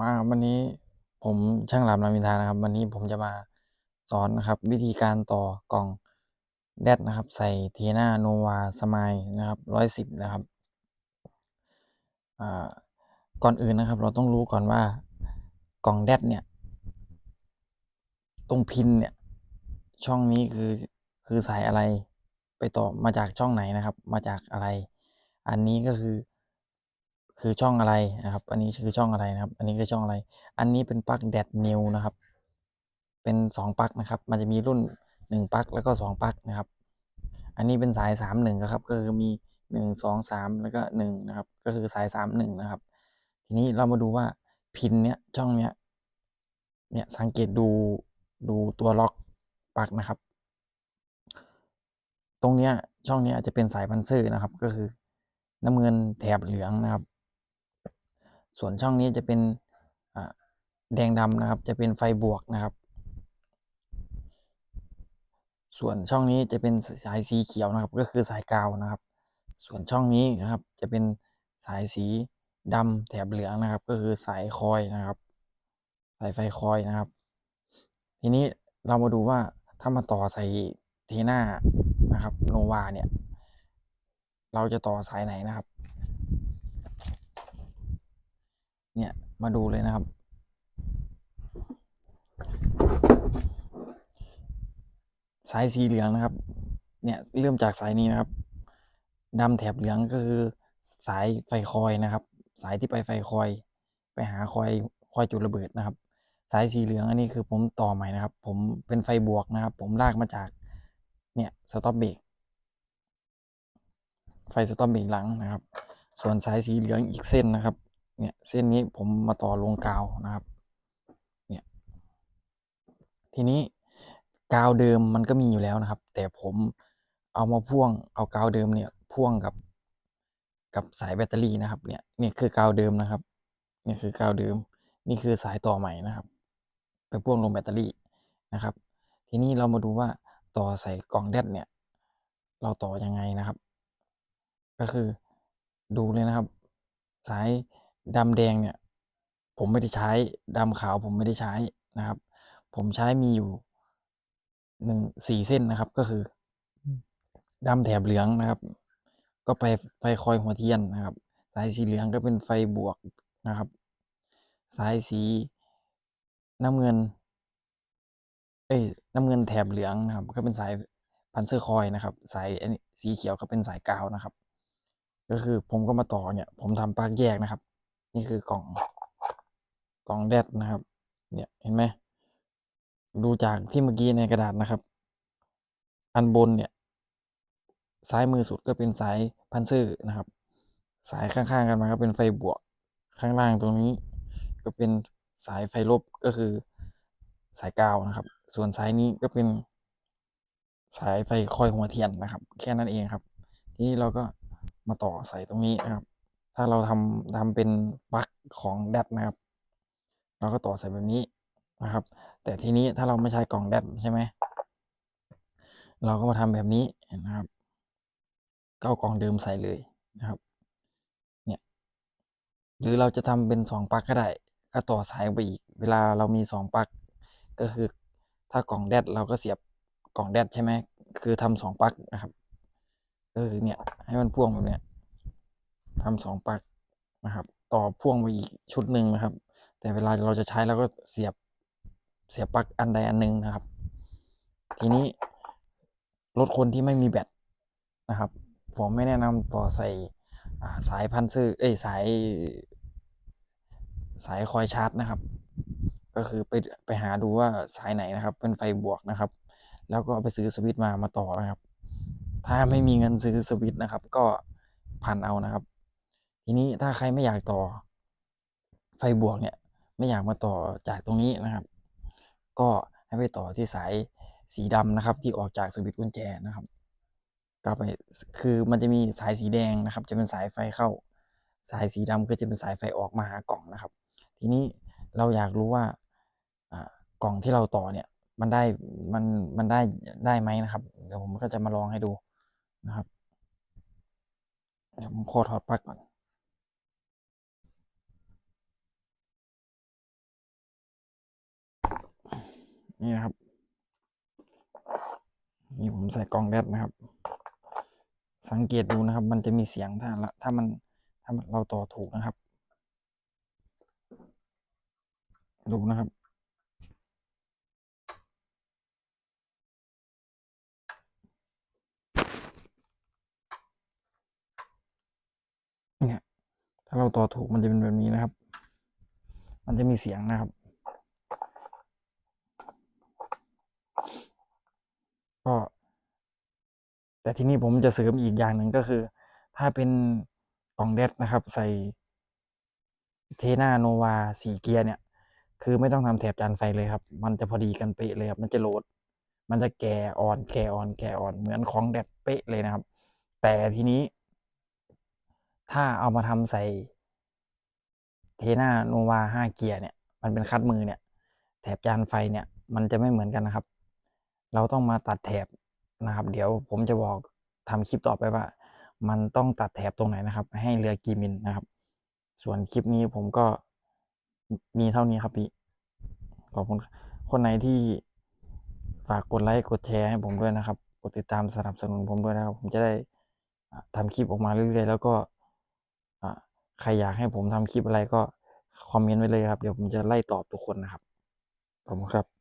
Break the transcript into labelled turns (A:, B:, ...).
A: มาครับวันนี้ผมช่างหลามรามินทานะครับ วันนี้ผมจะมาสอนนะครับ วิธีการต่อกล่องแดดนะครับ ใส่เทน่าโนวาสมายนะครับร้อยสิบนะครับก่อนอื่นนะครับ เราต้องรู้ก่อนว่ากล่องแดดเนี่ย ตรงพินเนี่ย ช่องนี้คือคือสายอะไรไปต่อมาจากช่องไหนนะครับ มาจากอะไร อันนี้ก็คือ คือช่องอะไรนะครับ อันนี้คือช่องอะไรนะครับ อันนี้คือช่องอะไร อันนี้เป็นปลั๊กแดดนิวนะครับ เป็นสองปลั๊กนะครับ มันจะมีรุ่นหนึ่งปลั๊กแล้วก็สองปลั๊กนะครับ อันนี้เป็นสายสามหนึ่งครับ ก็คือมีหนึ่งสองสามแล้วก็หนึ่งนะครับ ก็คือสายสามหนึ่งนะครับ ทีนี้เรามาดูว่าพินเนี้ยช่องเนี้ย เนี่ยสังเกตดูดูตัวล็อกปลั๊กนะครับ ตรงเนี้ยช่องเนี้ยจะเป็นสายพันเซื่อนะครับ ก็คือน้ำเงินแถบเหลืองนะครับ ส่วนช่องนี้จะเป็นแดงดำนะครับ จะเป็นไฟบวกนะครับ ส่วนช่องนี้จะเป็นสายสีเขียวนะครับ ก็คือสายกาวนะครับ ส่วนช่องนี้นะครับจะเป็นสายสีดำแถบเหลืองนะครับ ก็คือสายคอยนะครับ สายไฟคอยนะครับ ทีนี้เรามาดูว่าถ้ามาต่อใส่เทน่านะครับโนวาเนี่ย เราจะต่อสายไหนนะครับ เนี่ยมาดูเลยนะครับ สายสีเหลืองนะครับ เนี่ยเริ่มจากสายนี้นะครับดำแถบเหลืองก็คือสายไฟคอยนะครับ สายที่ไปไฟคอย ไปหาคอยคอยจุดระเบิดนะครับ สายสีเหลืองอันนี้คือผมต่อใหม่นะครับ ผมเป็นไฟบวกนะครับ ผมลากมาจากเนี่ยสต็อปเบรกไฟสต็อปเบรกหลังนะครับ ส่วนสายสีเหลืองอีกเส้นนะครับ เนี่ยเส้นนี้ผมมาต่อลงกาวนะครับ เนี่ยทีนี้กาวเดิมมันก็มีอยู่แล้วนะครับ แต่ผมเอามาพ่วงเอากาวเดิมเนี่ยพ่วงกับกับสายแบตเตอรี่นะครับ เนี่ยนี่คือกาวเดิมนะครับนี่คือกาวเดิม นี่คือสายต่อใหม่นะครับ ไปพ่วงลงแบตเตอรี่นะครับ ทีนี้เรามาดูว่าต่อใส่กล่องแดดเนี่ย เราต่อยังไงนะครับ ก็คือดูเลยนะครับ สาย ดำแดงเนี่ย ผมไม่ได้ใช้ดำขาวผมไม่ได้ใช้นะครับ ผมใช้มีอยู่หนึ่งสี่เส้นนะครับ ก็คือดำแถบเหลืองนะครับ ก็ไปไฟคอยหัวเทียนนะครับ สายสีเหลืองก็เป็นไฟบวกนะครับ สายสีน้ำเงิน เอ้ยน้ำเงินแถบเหลืองนะครับ ก็เป็นสายพันเซอร์คอยนะครับ สายสีเขียวก็เป็นสายกาวนะครับ ก็คือผมก็มาต่อเนี่ย ผมทำปลั๊กแยกนะครับ นี่คือกล่อง กล่องแดดนะครับ เนี่ยเห็นไหมดูจากที่เมื่อกี้ในกระดาษนะครับ อันบนเนี่ย ซ้ายมือสุดก็เป็นสายพันซื่อนะครับ สายข้างๆกันมาก็เป็นไฟบวก ข้างล่างตรงนี้ ก็เป็นสายไฟลบก็คือสายกาวนะครับ ส่วนสายนี้ก็เป็นสายไฟคอยหัวเทียนนะครับ แค่นั้นเองครับ ทีนี้เราก็มาต่อใส่ตรงนี้นะครับ ถ้าเราทำทำเป็นปลั๊กของแดดนะครับ เราก็ต่อใส่แบบนี้นะครับ แต่ทีนี้ถ้าเราไม่ใช้กล่องแดดใช่ไหมเราก็มาทำแบบนี้นะครับก็เอากล่องเดิมใส่เลยนะครับ เนี่ย หรือเราจะทำเป็นสองปลั๊กก็ได้ ก็ต่อสายไปอีก เวลาเรามีสองปลั๊กก็คือถ้ากล่องแดดเราก็เสียบกล่องแดดใช่ไหมคือทำสองปลั๊กนะครับก็คือเนี่ย ให้มันพ่วงแบบเนี้ย ทำสองปลั๊กนะครับ ต่อพ่วงไปอีกชุดหนึ่งนะครับ แต่เวลาเราจะใช้เราก็เสียบเสียบปลั๊กอันใดอันหนึ่งนะครับ ทีนี้รถคนที่ไม่มีแบตนะครับ ผมไม่แนะนำต่อใส่สายพันซื้อเอ้ยสาย สายคอยชาร์จนะครับ ก็คือไปไปหาดูว่าสายไหนนะครับ เป็นไฟบวกนะครับ แล้วก็ไปซื้อสวิตช์มามาต่อนะครับ ถ้าไม่มีเงินซื้อสวิตช์นะครับ ก็พันเอานะครับ ทีนี้ถ้าใครไม่อยากต่อ ไฟบวกเนี่ย ไม่อยากมาต่อจากตรงนี้นะครับ ก็ให้ไปต่อที่สายสีดำนะครับ ที่ออกจากสวิตช์กุญแจนะครับก็ไปคือมันจะมีสายสีแดงนะครับ จะเป็นสายไฟเข้า สายสีดำก็จะเป็นสายไฟออกมาหากล่องนะครับ ทีนี้เราอยากรู้ว่ากล่องที่เราต่อเนี่ยมันได้มันมันได้ได้ไหมนะครับ เดี๋ยวผมก็จะมาลองให้ดูนะครับเดี๋ยวผมขอถอดปลั๊กก่อน นี่นะครับ นี่ผมใส่กล่องแดดนะครับ สังเกตดูนะครับ มันจะมีเสียงถ้าละถ้ามันถ้ามันเราต่อถูกนะครับ ดูนะครับเนี่ยถ้าเราต่อถูกมันจะเป็นแบบนี้นะครับ มันจะมีเสียงนะครับ ก็ แต่ทีนี้ผมจะเสริมอีกอย่างหนึ่งก็คือ ถ้าเป็นกล่องแดดนะครับ ใส่เทนาโนวาสีเกียร์เนี่ย คือไม่ต้องทำแถบจานไฟเลยครับ มันจะพอดีกันเป๊ะเลยครับ มันจะโหลด มันจะแก่อ่อนแก่อ่อนแก่อ่อนเหมือนของแดดเป๊ะเลยนะครับ แต่ทีนี้ ถ้าเอามาทำใส่เทนาโนวาห้าเกียร์เนี่ย มันเป็นคัดมือเนี่ย แถบจานไฟเนี่ย มันจะไม่เหมือนกันนะครับ เราต้องมาตัดแถบนะครับ เดี๋ยวผมจะบอกทำคลิปต่อไปว่า มันต้องตัดแถบตรงไหนนะครับ ให้เหลือกี่มิลนะครับ ส่วนคลิปนี้ผมก็มีเท่านี้ครับพี่ขอบคุณคนไหนที่ฝากกดไลค์กดแชร์ให้ผมด้วยนะครับ กดติดตามสนับสนุนผมด้วยนะครับ ผมจะได้อ่าทำคลิปออกมาเรื่อยๆแล้วก็ใครอยากให้ผมทำคลิปอะไรก็คอมเมนต์ไว้เลยครับ เดี๋ยวผมจะไล่ตอบทุกคนนะครับ ขอบคุณครับ